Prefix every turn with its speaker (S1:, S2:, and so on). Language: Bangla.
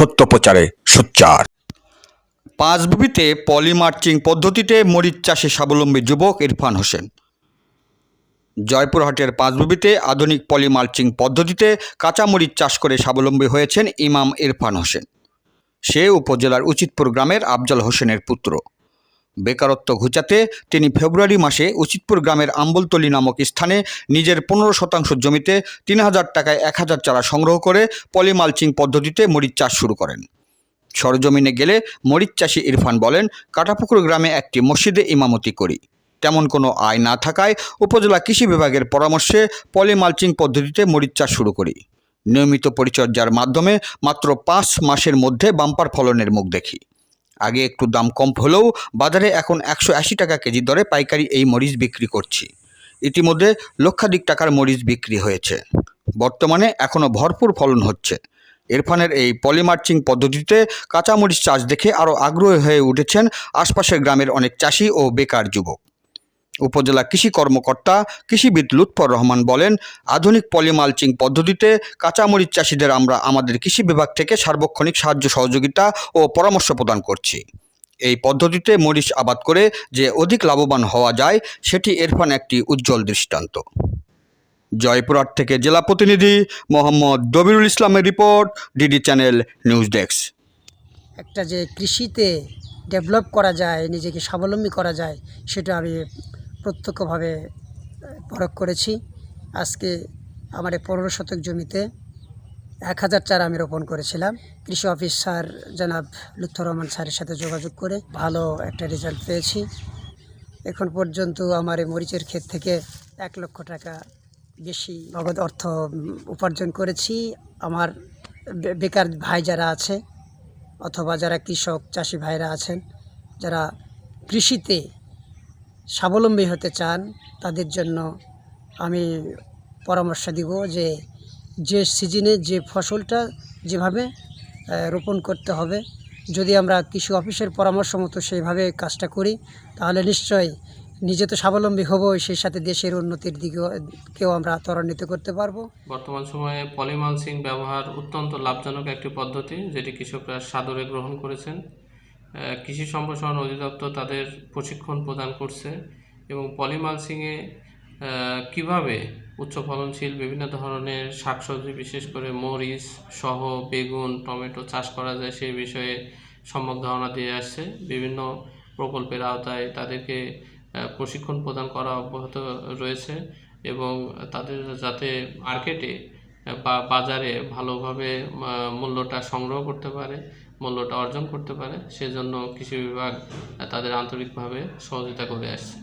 S1: সত্য প্রচারে সোচ্চার।
S2: পাঁচবিবিতে পলিমার্চিং পদ্ধতিতে মরিচ চাষে স্বাবলম্বী যুবক ইরফান হোসেন। জয়পুরহাটের পাঁচবিবিতে আধুনিক পলিমার্চিং পদ্ধতিতে কাঁচামরিচ চাষ করে স্বাবলম্বী হয়েছেন ইমাম ইরফান হোসেন। সে উপজেলার উচিতপুর গ্রামের আফজাল হোসেনের পুত্র। বেকারত্ব ঘুচাতে তিনি ফেব্রুয়ারি মাসে উচিতপুর গ্রামের আম্বলতলি নামক স্থানে নিজের পনেরো শতাংশ জমিতে তিন হাজার টাকায় এক হাজার চারা সংগ্রহ করে পলিমালচিং পদ্ধতিতে মরিচ চাষ শুরু করেন। সরজমিনে গেলে মরিচ চাষি ইরফান বলেন, কাটাপুকুর গ্রামে একটি মসজিদে ইমামতি করি। তেমন কোনো আয় না থাকায় উপজেলা কৃষি বিভাগের পরামর্শে পলিমালচিং পদ্ধতিতে মরিচ চাষ শুরু করি। নিয়মিত পরিচর্যার মাধ্যমে মাত্র পাঁচ মাসের মধ্যে বাম্পার ফলনের মুখ দেখি। আগে একটু দাম কম হলেও বাজারে এখন একশো আশি টাকা কেজি দরে পাইকারি এই মরিচ বিক্রি করছি। ইতিমধ্যে লক্ষাধিক টাকার মরিচ বিক্রি হয়েছে। বর্তমানে এখনও ভরপুর ফলন হচ্ছে। ইরফানের এই পলিমার্চিং পদ্ধতিতে কাঁচামরিচ চাষ দেখে আরও আগ্রহী হয়ে উঠেছেন আশপাশের গ্রামের অনেক চাষি ও বেকার যুবক। উপজেলা কৃষি কর্মকর্তা কৃষিবিদ লুৎফর রহমান বলেন, আধুনিক পলিমালচিং পদ্ধতিতে কাঁচামরিচ চাষিদের আমরা আমাদের কৃষি বিভাগ থেকে সার্বক্ষণিক সাহায্য, সহযোগিতা ও পরামর্শ প্রদান করছি। এই পদ্ধতিতে মরিচ আবাদ করে যে অধিক লাভবান হওয়া যায়, সেটি এরফান একটি উজ্জ্বল দৃষ্টান্ত। জয়পুরহাট থেকে জেলা প্রতিনিধি মোহাম্মদ দবিরুল ইসলামের report, DD channel news desk.
S3: একটা যে কৃষিতে ডেভেলপ করা যায়, নিজেকে স্বাবলম্বী করা যায়, সেটা আমি প্রত্যক্ষভাবে পরখ করেছি। আজকে আমার এই পনেরো শতক জমিতে এক হাজার চারা আমি রোপণ করেছিলাম। কৃষি অফিস স্যার জনাব লুৎফর রহমান স্যারের সাথে যোগাযোগ করে ভালো একটা রেজাল্ট পেয়েছি। এখন পর্যন্ত আমার এই মরিচের ক্ষেত থেকে এক লক্ষ টাকা বেশি নগদ অর্থ উপার্জন করেছি। আমার বেকার ভাই যারা আছে, অথবা যারা কৃষক, চাষি ভাইরা আছেন, যারা কৃষিতে স্বাবলম্বী হতে চান, তাদের জন্য আমি পরামর্শ দিব যে যে সিজনে যে ফসলটা যেভাবে রোপণ করতে হবে, যদি আমরা কৃষি অফিসের পরামর্শ মতো সেইভাবে কাজটা করি, তাহলে নিশ্চয়ই নিজে তো স্বাবলম্বী হবই, সেই সাথে দেশের উন্নতির দিকেও আমরা ত্বরান্বিত করতে পারব।
S4: বর্তমান সময়ে পলিমালসিং ব্যবহার অত্যন্ত লাভজনক একটি পদ্ধতি, যেটি কৃষকরা সাদরে গ্রহণ করেছেন। কৃষি সম্প্রসারণ অধিদপ্তর তাদের প্রশিক্ষণ প্রদান করছে এবং পলিমালসিংয়ে কীভাবে উচ্চ ফলনশীল বিভিন্ন ধরনের শাকসবজি, বিশেষ করে মরিচ, সহ বেগুন, টমেটো চাষ করা যায় সেই বিষয়ে সম্যক ধারণা দিয়ে আসছে। বিভিন্ন প্রকল্পের আওতায় তাদেরকে প্রশিক্ষণ প্রদান করা অব্যাহত রয়েছে এবং তাদের যাতে মার্কেটে বা বাজারে ভালোভাবে মূল্যটা সংগ্রহ করতে পারে, মূল্যটা অর্জন করতে পারে, সেজন্য কৃষি বিভাগ তাদের আন্তরিকভাবে সহযোগিতা করে আসছে।